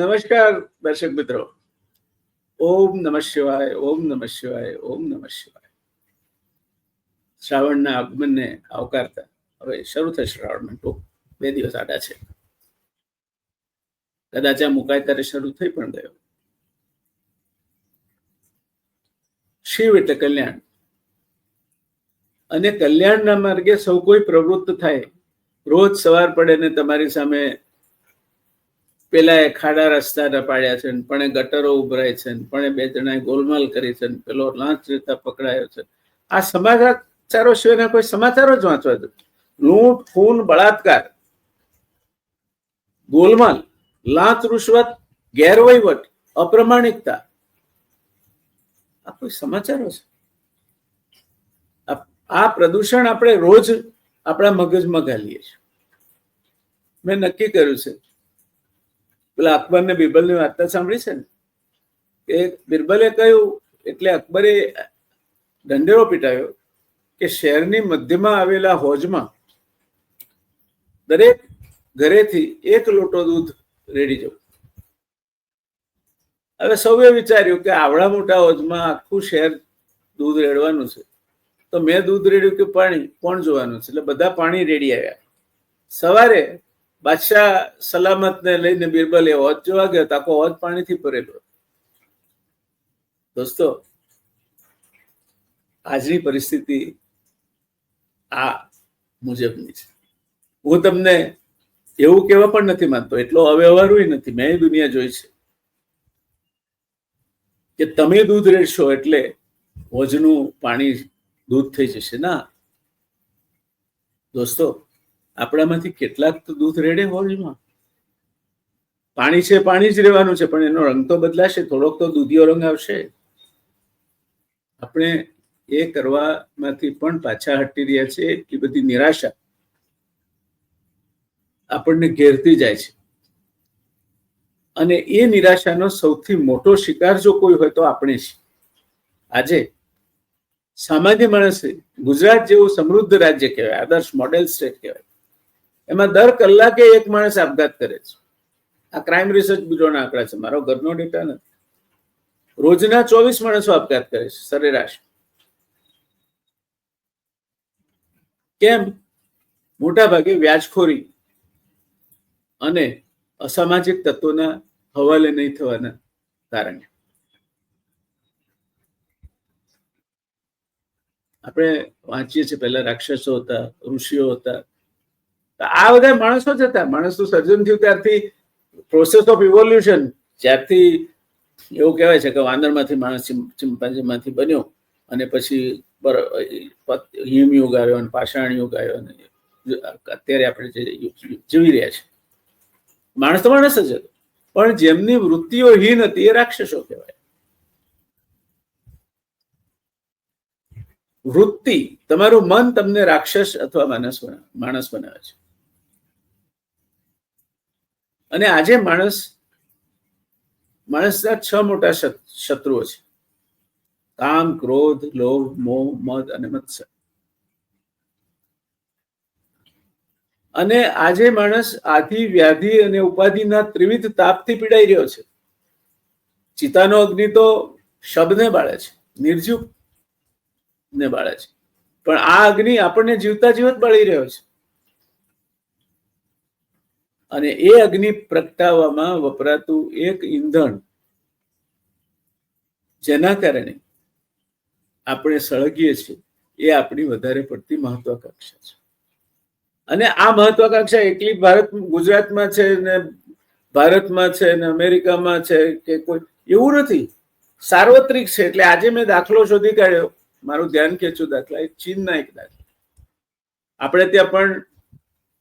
નમસ્કાર, દર્શક મિત્રો. ઓમ નમઃ શિવાય, ઓમ નમઃ શિવાય, ઓમ નમઃ શિવાય. શ્રાવણના આગમનને આવકારતા હવે શરૂ થશે શ્રાવણ ટૂંક. બે દિવસ આડા છે. કદાચ આ મુકાય ત્યારે શરૂ થઈ પણ ગયો. શિવ એટલે કલ્યાણ. અને કલ્યાણના માર્ગે સૌ કોઈ પ્રવૃત્ત થાય. રોજ સવાર પડે ને તમારી સામે પેલા એ ખાડા રસ્તા પાડ્યા છે પણ ગટરો ઉભરાય છે પણ બે જણાએ ગોલમાલ કરી છે પેલો લાંચ લેતા પકડાયો છે. આ સમાચારો સિવાયના કોઈ સમાચારો જ વાંચવા દો. લૂંટ, ખૂન, બળાત્કાર, ગોલમાલ, લાંચ, રૂશ્વત, ગેરવહીવટ, અપ્રમાણિકતા, આ કોઈ સમાચારો છે? આ પ્રદૂષણ આપણે રોજ આપણા મગજમાં ઘાલીએ છીએ. મેં નક્કી કર્યું છે પેલા અકબર ને બિરબલની વાર્તા સાંભળી છે ને? કે બિરબલે કહ્યું, એટલે અકબરે દંડેરો પીટાયો કે શહેરની મધ્યમાં આવેલા હોજમાં દરેક ઘરેથી એક લોટો દૂધ રેડી જવું. હવે સૌએ વિચાર્યું કે આવડા મોટા હોજમાં આખું શહેર દૂધ રેડવાનું છે. તો મેં દૂધ રેડ્યું કે પાણી? કોણ જોવાનું છે? એટલે બધા પાણી રેડી આવ્યા. સવારે બાદશાહ સલામતને લઈને બિરબલ એ હોજ જોવા ગયો, તો આખો હોજ પાણીથી ભરેલો. દોસ્તો, આજની પરિસ્થિતિ આ મુજબની છે. હું તમને એવું કહેવા પણ નથી માનતો એટલો અવ્યવહારું નથી, મેં દુનિયા જોઈ છે. કે તમે દૂધ રેડશો એટલે હોજનું પાણી દૂધ થઈ જશે. ના. દોસ્તો આપણામાંથી કેટલાક તો દૂધ રેડે હોજમાં પાણી છે, પાણી જ રહેવાનું છે, પણ એનો રંગ તો બદલાશે, થોડોક તો દૂધિયો રંગ આવશે. આપણે એ કરવામાંથી પણ પાછા હટી રહ્યા છે, એટલી બધી નિરાશા આપણને ઘેરતી જાય છે. અને એ નિરાશાનો સૌથી મોટો શિકાર જો કોઈ હોય તો આપણે છે આજે સામાન્ય માણસે ગુજરાત જેવું સમૃદ્ધ રાજ્ય કહેવાય, આદર્શ મોડેલ સ્ટેટ કહેવાય. એમાં દર કલાકે એક માણસ આપઘાત કરે છે. આ ક્રાઇમ રિસર્ચ બ્યુરોના આંકડા છે. મારો ઘરનો ડેટા નથી. રોજના ચોવીસ માણસો આપઘાત કરે છે. સરેરાશ. કેમ? મોટા ભાગે વ્યાજખોરી અને અસામાજિક તત્વોના હવાલે નહીં થવાના કારણે. આપણે વાંચીએ છીએ. પહેલા રાક્ષસો હતા, ઋષિઓ હતા. આ બધા માણસો જ હતા. માણસનું સર્જન થયું ત્યારથી પ્રોસેસ ઓફ ઇવોલ્યુશન જ્યારથી એવું કહેવાય છે કે વાંદરમાંથી માણસ ચિંપાંજીમાંથી બન્યો અને પછી હિમ આવ્યો અને પાષાણ યુગ આવ્યો અને અત્યારે આપણે જે જીવી રહ્યા છે માણસ તો માણસ જ હતો. પણ જેમની વૃત્તિઓ હીન હતી એ રાક્ષસો કહેવાય. વૃત્તિ તમારું મન તમને રાક્ષસ અથવા માણસ માણસ બનાવે છે. અને આજે માણસ, માણસના છ મોટા શત્રુઓ છે. કામ, ક્રોધ, લોભ, મોહ, મદ અને મત્સર. અને આજે માણસ આધિ, વ્યાધિ અને ઉપાધિના ત્રિવિધ તાપથી પીડાઈ રહ્યો છે. ચિતાનો અગ્નિ તો શબ્દને બાળે છે નિર્જીવ ને બાળે છે. પણ આ અગ્નિ આપણને જીવતા જીવત બાળી રહ્યો છે. અને એ અગ્નિ પ્રગટાવવામાં વપરાતું એક ઈંધણ. જેના કારણે આપણે સળગીએ છીએ. એ આપણી વધારે પડતી મહત્વાકાંક્ષા છે. અને આ મહત્વાકાંક્ષા એકલી ભારત, ગુજરાતમાં છે ને ભારતમાં છે ને અમેરિકામાં છે કે કોઈ, એવું નથી. સાર્વત્રિક છે, એટલે આજે મેં દાખલો શોધી કાઢ્યો. મારું ધ્યાન ખેંચ્યું દાખલા, એ ચીનના એક દાખલા. આપણે ત્યાં પણ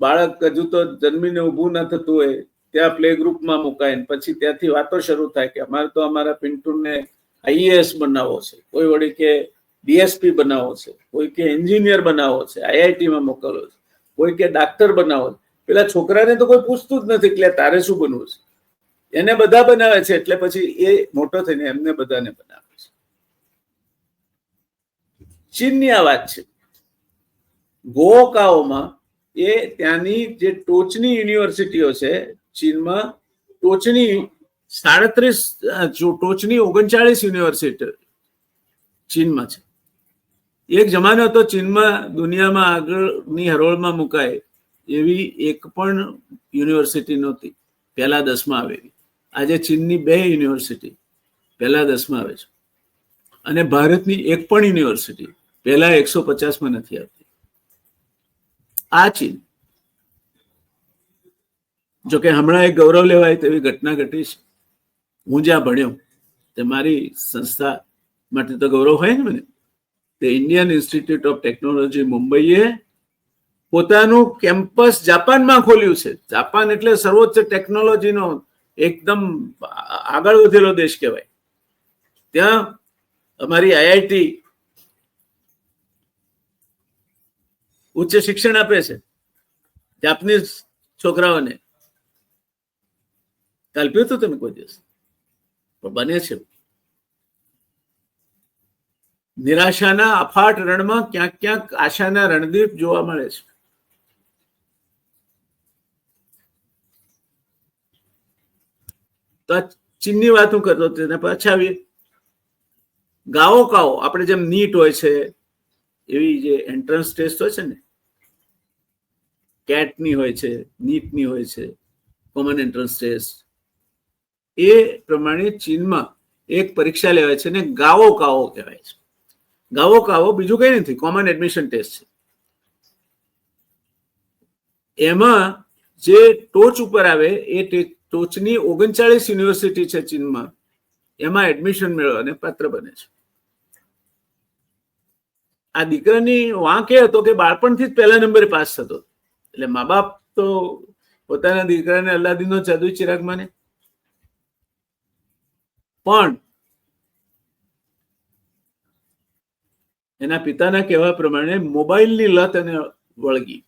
બાળક હજુ તો જન્મીને ઊભું ન થતું હોય, ત્યાં પ્લે ગ્રુપમાં મુકાય પછી ત્યાંથી વાતો શરૂ થાય કે અમારે તો અમારા પિન્ટુને આઈએએસ બનાવવો છે, કોઈ વળી કે ડીએસપી બનાવવો છે, કોઈ કે એન્જિનિયર બનાવવો છે આઈઆઈટીમાં મોકલવો છે, કોઈ કે ડાક્ટર બનાવો પેલા છોકરાને તો કોઈ પૂછતું જ નથી એટલે તારે શું બનવું છે? એને બધા બનાવે છે, એટલે પછી એ મોટો થઈને એમને બધાને બનાવે છે. ચીનની આ વાત છે. ગોકાઓમાં એ ત્યાંની જે ટોચની યુનિવર્સિટીઓ છે, ચીનમાં ટોચની સાડત્રીસ ટોચની ઓગણચાળીસ યુનિવર્સિટી ચીનમાં છે. એક જમાનો હતો ચીનમાં દુનિયામાં આગળની હરોળમાં મુકાય એવી એક પણ યુનિવર્સિટી નહોતી. પહેલા દસમાં આવેલી. આજે ચીનની બે યુનિવર્સિટી પહેલા દસમાં આવે છે. અને ભારતની એક પણ યુનિવર્સિટી પહેલા એકસો પચાસમાં નથી આવતી. આ ચીન જોકે હમણાં એક ગૌરવ લેવાય તેવી ઘટના ઘટી છે. હું જ્યાં ભણ્યો, તે મારી સંસ્થા માટે તો ગૌરવ હોય ને. મને તે ઇન્ડિયન ઇન્સ્ટિટ્યૂટ ઓફ ટેકનોલોજી મુંબઈએ પોતાનું કેમ્પસ જાપાનમાં ખોલ્યું છે. જાપાન એટલે સર્વોચ્ચ ટેકનોલોજીનો એકદમ આગળ વધેલો દેશ કહેવાય. ત્યાં અમારી આઈઆઈટી ઉચ્ચ શિક્ષણ આપે છે. જાપનીઝ છોકરાઓને. કલ્પ્યું હતું તમે કોઈ દિવસ? પણ બને છે. નિરાશાના અફાટ રણમાં ક્યાંક ક્યાંક આશાના રણદીપ જોવા મળે છે. તો ચીનની વાત હું કરતો તેને પાછા આવીએ. ગાઓ કાઓ, આપણે જેમ નીટ હોય છે, એવી જે એન્ટ્રન્સ ટેસ્ટ હોય છે ને કેટની હોય છે, નીટની હોય છે કોમન એન્ટ્રન્સ ટેસ્ટ એ પ્રમાણે ચીનમાં એક પરીક્ષા લેવાય છે ને ગાવો કાવો કહેવાય છે. ગાવો કાવો બીજું કંઈ નથી કોમન એડમિશન ટેસ્ટ છે. એમાં જે ટોચ ઉપર આવે, એ ટોચની ઓગણચાળીસ યુનિવર્સિટી છે ચીનમાં. એમાં એડમિશન મેળવવાને પાત્ર બને છે. આ દીકરાની વાંક એ હતો કે બાળપણથી જ પહેલા નંબરે પાસ થતો એટલે મા બાપ તો પોતાના દીકરાને અલ્લાદીનો જાદુ ચિરાગ માને. પણ એના પિતાના કહેવા પ્રમાણે મોબાઈલની લત એને વળગી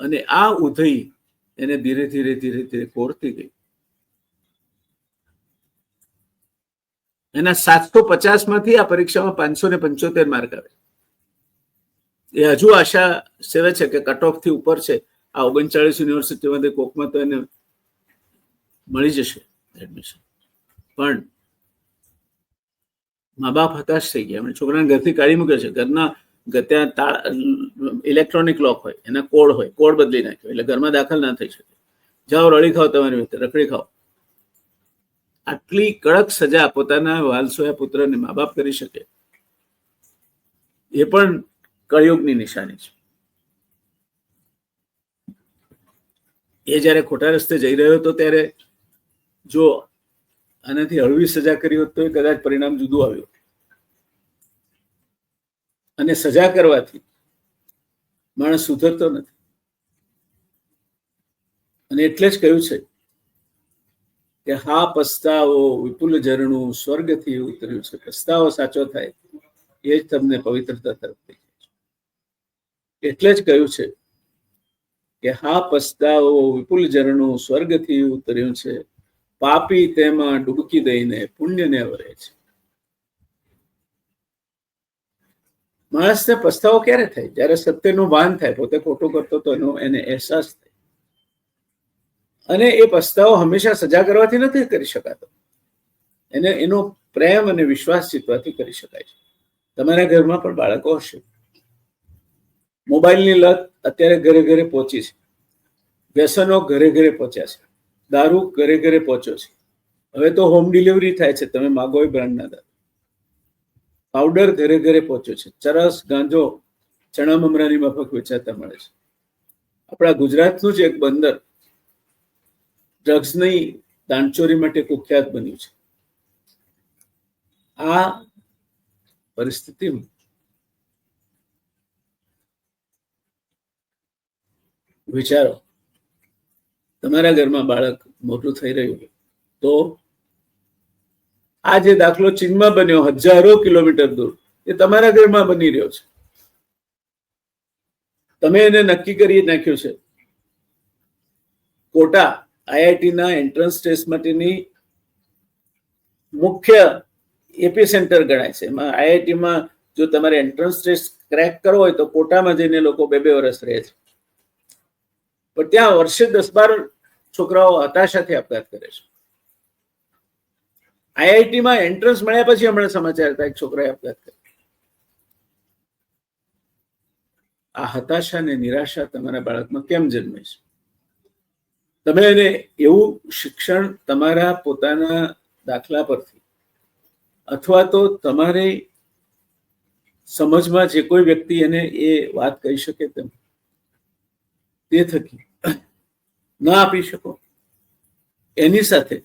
અને આ ઉધઈ એને ધીરે ધીરે ધીરે ધીરે કોરતી ગઈ. એના સાતસો પચાસમાંથી આ પરીક્ષામાં પાંચસો ને પંચોતેર માર્ક આવે. એ હજુ આશા સેવે છે કે કટ ઓફથી ઉપર છે. આ ઓગણચાળીસ યુનિવર્સિટીમાંથી કોકમાં તો એને મળી જશે એડમિશન પણ મા બાપ હતાશ થઈ ગયા. એમણે છોકરાને ઘરથી કાઢી મૂકે છે. ઘરના ત્યાં ઇલેક્ટ્રોનિક લોક હોય, એના કોડ હોય કોડ બદલી નાખ્યો. એટલે ઘરમાં દાખલ ના થઈ શકે. જાઓ, રળી ખાઓ તમારી રીતે. રખડી ખાઓ. આટલી કડક સજા પોતાના વાલસોયા પુત્રને મા બાપ કરી શકે. એ પણ કળિયુગની નિશાની છે. એ જયારે ખોટા રસ્તે જઈ રહ્યો હતો ત્યારે જો આનાથી હળવી સજા કરી હોત તો કદાચ પરિણામ જુદું આવ્યું અને સજા કરવાથી માણસ સુધરતો નથી. અને એટલે જ કહ્યું છે કે હા, પસ્તાવો, વિપુલ ઝરણું, સ્વર્ગથી ઉતર્યું છે. પસ્તાવો સાચો થાય એ જ તમને પવિત્રતા તરફ એટલે જ કહ્યું છે કે હા, પસ્તાવો વિપુલ ઝરણું સ્વર્ગથી ઉતર્યું છે. પાપી તેમાં ડૂબકી દઈને પુણ્યને વરે છે. માણસને પસ્તાવો ક્યારે થાય? જ્યારે સત્યનું ભાન થાય, પોતે ખોટું કરતો તો એનો એને અહેસાસ થાય. અને એ પસ્તાવો હંમેશા સજા કરવાથી નથી કરી શકાતો. એને એનો પ્રેમ અને વિશ્વાસ જીતવાથી કરી શકાય છે. તમારા ઘરમાં પણ બાળકો હશે. મોબાઈલની લત અત્યારે ઘરે ઘરે પહોંચી છે. વ્યસનો ઘરે ઘરે પહોંચ્યા છે. દારૂ ઘરે ઘરે પહોંચ્યો છે. હવે તો હોમ ડિલિવરી થાય છે. તમે માગો એ બ્રાન્ડના દારૂ. પાવડર ઘરે ઘરે પહોંચ્યો છે. ચરસ, ગાંજો, ચણા મમરાની માફક વેચાતા મળે છે. આપણા ગુજરાતનું જ એક બંદર ડ્રગ્સની દાણચોરી માટે કુખ્યાત બન્યું છે. આ પરિસ્થિતિમાં વિચારો. તમારા ઘરમાં બાળક મોટું થઈ રહ્યું તો આ જે દાખલો ચીનમાં બન્યો, હજારો કિલોમીટર દૂર, એ તમારા ઘરમાં બની રહ્યો છે. તમે એને નક્કી કરી નાખ્યું છે. કોટા આઈઆઈટીના એન્ટ્રન્સ ટેસ્ટ માટેની મુખ્ય એપી સેન્ટર ગણાય છે. એમાં આઈઆઈટીમાં જો તમારે એન્ટ્રન્સ ટેસ્ટ ક્રેક કરવો હોય, તો કોટામાં જઈને લોકો બે બે વર્ષ રહે છે. પણ ત્યાં વર્ષે દસ બાર છોકરાઓ હતાશાથી આપઘાત કરે છે. આઈઆઈટીમાં એન્ટ્રન્સ મળ્યા પછી હમણાં સમાચાર હતા, એક છોકરાએ આપઘાત કર્યો. આ હતાશા અને નિરાશા તમારા બાળકમાં કેમ જન્મે છે? તમે એને એવું શિક્ષણ તમારા પોતાના દાખલા પરથી અથવા તો તમારી સમજમાં જે કોઈ વ્યક્તિ એને એ વાત કહી શકે તેમ તે થકી ના આપી શકો. એની સાથે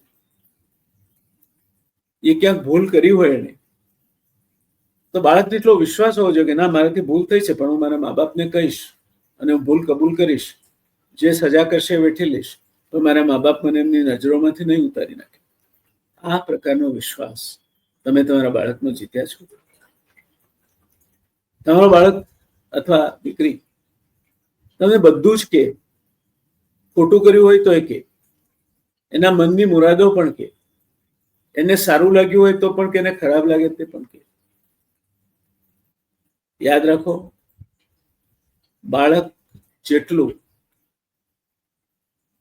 એ ક્યાંક ભૂલ કરી હોય એને, તો બાળકને એટલો વિશ્વાસ હોવો જોઈએ કે ના, મારાથી ભૂલ થઈ છે, પણ હું મારા મા બાપને કહીશ અને હું ભૂલ કબૂલ કરીશ. જે સજા કરશે વેઠી લઈશ તો મારા મા બાપ મને એમની નજરોમાંથી નહીં ઉતારી નાખે. આ પ્રકારનો વિશ્વાસ તમે તમારા બાળકનો જીત્યા છો. તમારો બાળક અથવા દીકરી તમે બધું જ કે. ખોટું કર્યું હોય તો એ કે. એના મનની મુરાદો પણ કે. એને સારું લાગ્યું હોય તો પણ કે, એને ખરાબ લાગે તે પણ કે. યાદ રાખો, બાળક જેટલું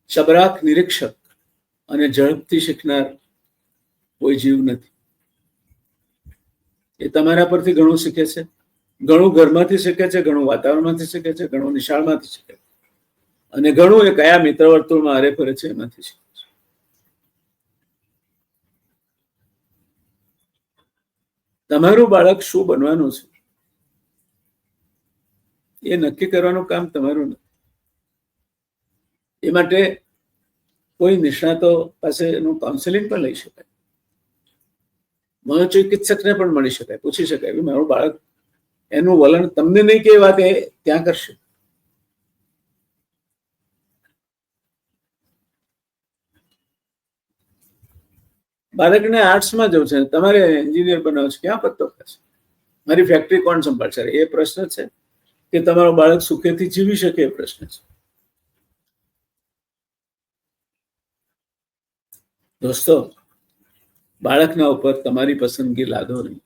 ચબરાક નિરીક્ષક અને ઝડપથી શીખનાર કોઈ જીવ નથી. એ તમારા પરથી ઘણું શીખે છે. ઘણું ઘરમાંથી શીખે છે, ઘણું વાતાવરણમાંથી શીખે છે, ઘણું નિશાળમાંથી શીખે છે. અને ઘણું એ કયા મિત્ર વર્તુળમાં હારે ફરે છે એમાંથી શીખે છે. તમારું બાળક શું બનવાનું છે? એ નક્કી કરવાનું કામ તમારું નથી. એ માટે કોઈ નિષ્ણાતો પાસે એનું કાઉન્સેલિંગ પણ લઈ શકાય. મનોચિકિત્સકને પણ મળી શકાય, પૂછી શકાય મારું બાળક એનું વલણ તમને નહીં કે વાત એ ત્યાં કરશે. બાળકને આર્ટ્સમાં જવું છે, તમારે એન્જિનિયર બનાવો છે, ક્યાં પત્તો કરશે મારી ફેક્ટરી કોણ સંભાળશે? એ પ્રશ્ન છે કે તમારો બાળક સુખેથી જીવી શકે એ પ્રશ્ન છે. દોસ્તો, બાળકના ઉપર તમારી પસંદગી લાદો નહીં.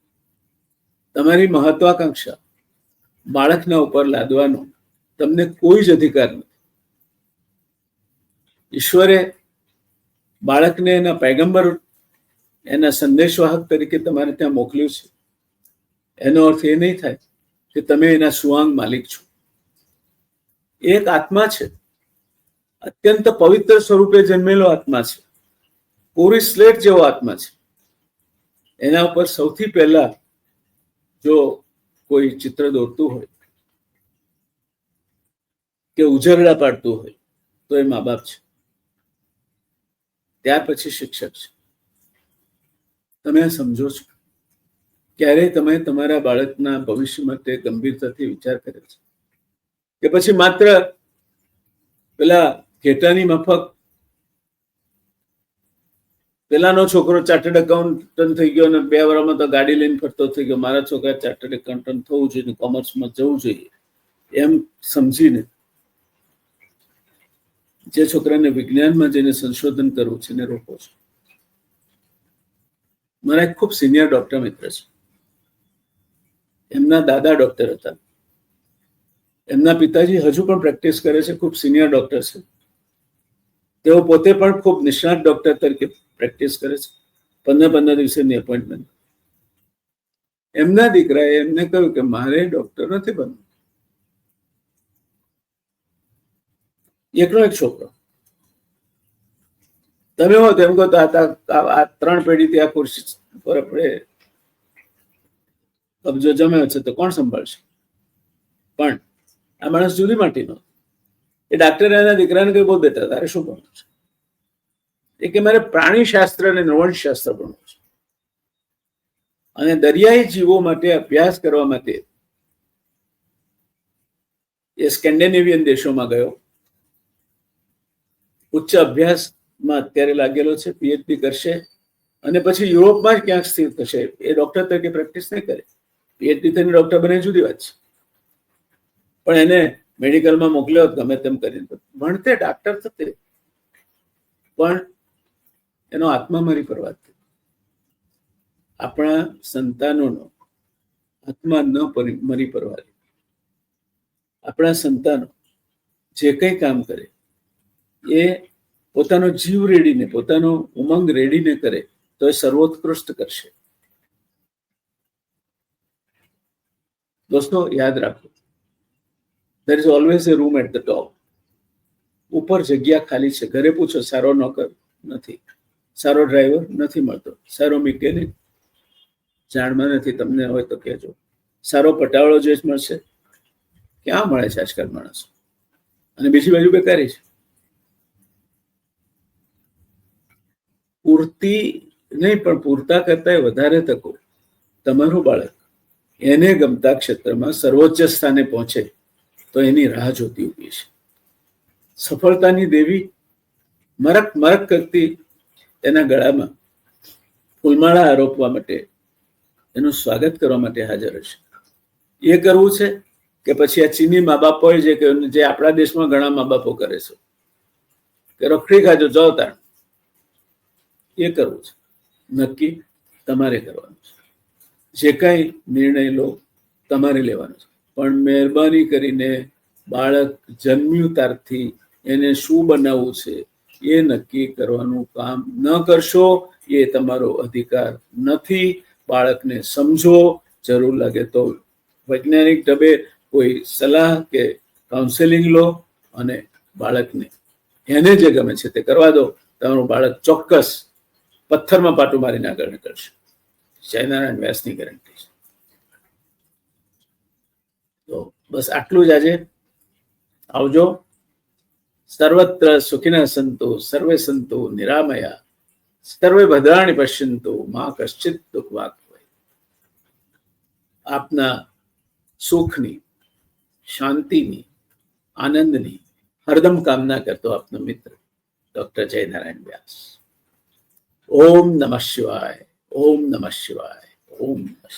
તમારી મહત્વાકાંક્ષા બાળકના ઉપર લાદવાનો તમને કોઈ જ અધિકાર નથી. ઈશ્વરે બાળકને એના પૈગંબર, એના સંદેશવાહક તરીકે તમારે ત્યાં મોકલ્યું છે. એનો અર્થ એ નહીં થાય કે તમે એના સુવાંગ માલિક છો. એક આત્મા છે. અત્યંત પવિત્ર સ્વરૂપે જન્મેલો આત્મા છે. પૂરી સ્લેટ જેવો આત્મા છે. એના ઉપર સૌથી પહેલા જો કોઈ ચિત્ર દોરતું હોય કે ઉજરડા પાડતું હોય તો એ મા બાપ છે. ત્યાર પછી શિક્ષક છે. તમે સમજો છો? ક્યારેય તમે તમારા બાળકના ભવિષ્ય માટે ગંભીરતાથી વિચાર કરે છે? કે પછી માત્ર પેલા ઘેટાની મફક પેલાનો છોકરો ચાર્ટર્ડ એકાઉન્ટન્ટ થઈ ગયો અને બે વર્ષમાં તો ગાડી લઈને ફરતો થઈ ગયો. મારા છોકરા ચાર્ટર્ડ એકાઉન્ટન્ટ થવું જોઈએ કોમર્સમાં જવું જોઈએ. એમ સમજીને જે છોકરાને વિજ્ઞાનમાં જઈને સંશોધન કરવું છે એને રોકો છો. મારા એક ખૂબ સિનિયર ડોક્ટર મિત્ર છે. એમના દાદા ડોક્ટર હતા. એમના પિતાજી હજુ પણ પ્રેક્ટિસ કરે છે, ખૂબ સિનિયર ડોક્ટર છે. તેઓ પોતે પણ ખૂબ નિષ્ણાત ડોક્ટર તરીકે પ્રેક્ટિસ કરે છે. પંદર પંદર દિવસની એપોઇન્ટમેન્ટ એમના દીકરાએ એમને કહ્યું કે મારે ડોક્ટર નથી બનવું. એકનો એક છોકરો. તમે હો તેમ કહો તો આ ત્રણ પેઢીથી આ ખુરશી પર આપણે કબજો જમ્યો છે તો કોણ સંભાળશે? પણ આ માણસ જુદી માટીનો એ ડાક્ટર એના દીકરાને કહ્યું બહુ બેટા તારે શું ભણવું છે? એ કે મારે પ્રાણી શાસ્ત્ર અને નવણ શાસ્ત્ર ભણવું છે. અને દરિયાઈ જીવો માટે અભ્યાસ કરવા માટે એ સ્કેન્ડિનેવિયન દેશોમાં ગયો. ઉચ્ચ અભ્યાસમાં અત્યારે લાગેલો છે પીએચડી કરશે અને પછી યુરોપમાં જ ક્યાંક સ્થિર થશે. એ ડોક્ટર તરીકે પ્રેક્ટિસ નહીં કરે. પીએચડી થઈને ડોક્ટર બને જુદી વાત છે. પણ એને મેડિકલમાં મોકલ્યો ગમે તેમ કરીને ભણતે ડાક્ટર થતે. પણ એનો આત્મા મરી પર વાત આપણા સંતાનોનો આત્મા ન મરી પરવા આપણા સંતાનો જે કંઈ કામ કરે, એ પોતાનો જીવ રેડીને, પોતાનો ઉમંગ રેડીને કરે, તો એ સર્વોત્કૃષ્ટ કરશે. દોસ્તો, યાદ રાખો. There is always a room at the top ઉપર જગ્યા ખાલી છે. ઘરે પૂછો, સારો નોકર નથી. સારો ડ્રાઈવર નથી મળતો. સારો મિકેનિક જાણમાં નથી. તમને હોય તો કહેજો. સારો પટાવાળો જે મળશે. ક્યાં મળે છે આજકાલ માણસો? અને બીજી બાજુ બેકારી છે. પૂરતી નહીં, પણ પૂરતા કરતા વધારે તકો. તમારું બાળક એને ગમતા ક્ષેત્રમાં સર્વોચ્ચ સ્થાને પહોંચે. તો એની રાહ જોતી ઊભી છે. સફળતાની દેવી મરક મરક કરતી એના ગળામાં ફૂલમાળા આરોપવા માટે એનું સ્વાગત કરવા માટે હાજર હશે. એ કરવું છે કે પછી આ ચીની મા બાપ હોય જે જે આપણા દેશમાં ઘણા મા બાપો કરે છે. કે રખડી ખાજો, જાઓ એ કરવું છે. નક્કી તમારે કરવાનું છે. જે કાંઈ નિર્ણય લો, તમારે લેવાનો છે. પણ મહેરબાની કરીને બાળક જન્મ્યું ત્યારથી એને શું બનાવવું છે એ નક્કી કરવાનું કામ ન કરશો, એ તમારો અધિકાર નથી. બાળકને સમજો, જરૂર લાગે તો વૈજ્ઞાનિક ઢબે કોઈ સલાહ કે કાઉન્સેલિંગ લો અને બાળકને એને જે ગમે છે તે કરવા દો. તમારું બાળક ચોક્કસ પથ્થરમાં પાટું મારીને આગળ નીકળશે. જયનારાયણ વ્યાસની ગેરંટી છે તો બસ આટલું જ આજે. આવજો. સર્વત્ર સુખિના સંતો, સર્વે સંતો નિરામયા, સર્વે ભદ્રાણી પશ્યંતો, માં કશ્ચિત દુઃખ વાક હોય. આપના સુખની, શાંતિની, આનંદની, હરદમ કામના કરતો આપનો મિત્ર, ડોક્ટર જયનારાયણ વ્યાસ. ઓમ નમઃ શિવાય, ઓમ નમઃ શિવાય, ઓમ નમઃ શિવાય.